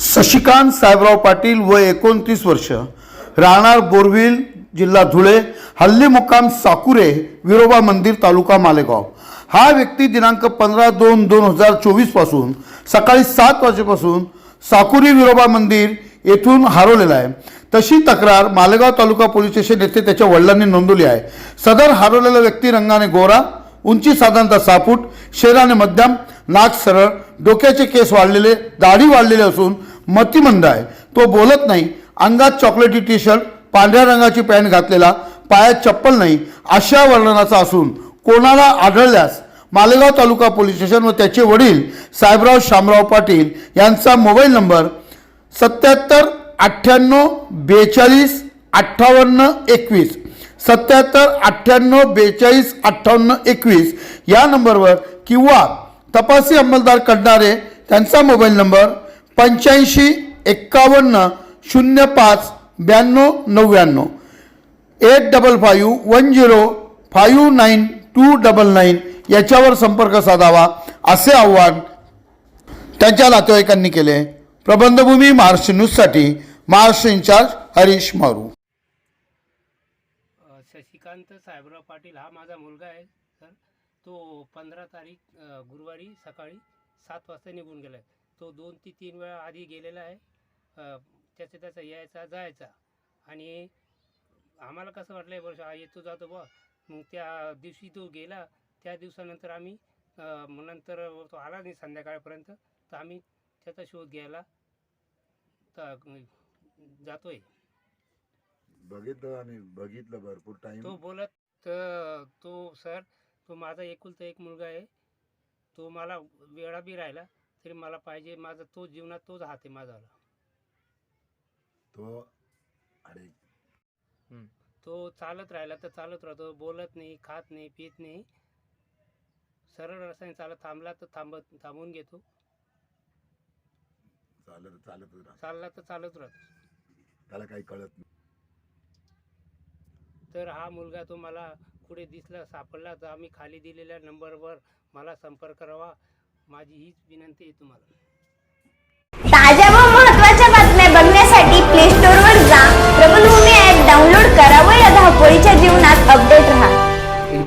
शशिकांत साहेबराव पाटील व एकोणतीस वर्ष. राहणार बोरविल जिल्हा धुळे हल्ली मुक्काम साकुरे विरोबा मंदिर तालुका मालेगाव. हा व्यक्ती दिनांक पंधरा दोन दोन हजार चोवीसपासून सकाळी सात वाजेपासून साकुरी विरोबा मंदिर येथून हरवलेला आहे. तशी तक्रार मालेगाव तालुका पोलीस स्टेशन येथे त्याच्या वडिलांनी नोंदवली आहे. सदर हरवलेला व्यक्ती रंगाने गोरा उंची साधारणतः सहा फूट शरीराने मध्यम नाक सरळ डोक्याचे केस वाढलेले दाढी वाढलेले असून मतिमंद आहे तो बोलत नाही अंगात चॉकलेटी टी शर्ट पांढऱ्या रंगाची पॅन्ट घातलेला पायात चप्पल नाही अशा वर्णनाचा असून कोणाला आढळल्यास मालेगाव तालुका पोलीस स्टेशन व त्याचे वडील साहेबराव शामराव पाटील यांचा मोबाईल नंबर सत्याहत्तर अठ्ठ्याण्णव बेचाळीस अठ्ठावन्न एकवीस. सत्याहत्तर अठ्ठ्याण्णव बेचाळीस अठ्ठावन्न एकवीस या नंबरवर किंवा तपासी अंमलदार करणारे त्यांचा मोबाईल नंबर पंच्याऐंशी एक्कावन्न शून्य पाच ब्याण्णव नव्याण्णव. Eight double five one zero five nine two double nine याच्यावर संपर्क साधावा असे आव्हान त्यांच्या नातेवाईकांनी केले. प्रबंधभूमी महाराष्ट्र न्यूजसाठी महाराष्ट्र इन्चार्ज हरीश मारू. शशिकांत साहेबराव पाटील हा माझा मुलगा आहे सर. तो पंधरा तारीख गुरुवारी सकाळी सात वाजता निघून गेला आहे तो दोन ते तीन वेळा आधी गेलेला आहे. त्याचा त्याचा यायचा जायचा. आणि आम्हाला कसं वाटलं आहे वर्ष येतो जातो बा मग त्या दिवशी तो गेला. त्या दिवसानंतर आम्ही नंतर तो आला नाही संध्याकाळपर्यंत. तर आम्ही त्याचा शोध घ्यायला तर जातोय. बघितलं आम्ही बघितलं भरपूर टाइम तो बोलत तर तो सर तो माझा एकुलता एक मुलगा आहे. तो मला वेळा बी राहिला. तरी मला पाहिजे माझा तो जीवनात तोच हात आहे माझा. तो अरे. तो चालत राहिला तर चालत राहतो बोलत नाही खात नाही पित नाही. सरळ रस्त्याने चालत थांबला तर थांबत थांबून घेतो. चालत चालत राहत. चालला तर चालत राहतो. त्याला काही कळत नाही. तर हा मुलगा तो मला कुठे दिसला सापडला तर आम्ही खाली दिलेल्या नंबरवर मला संपर्क करावा. माझी हीच विनंती आहे तुम्हाला. ताज्या व महत्त्वाच्या बातम्या बघण्यासाठी प्ले स्टोअरवर जा. प्रबलभूमी ॲप डाउनलोड करा व या धावपळीच्या जीवनात अपडेट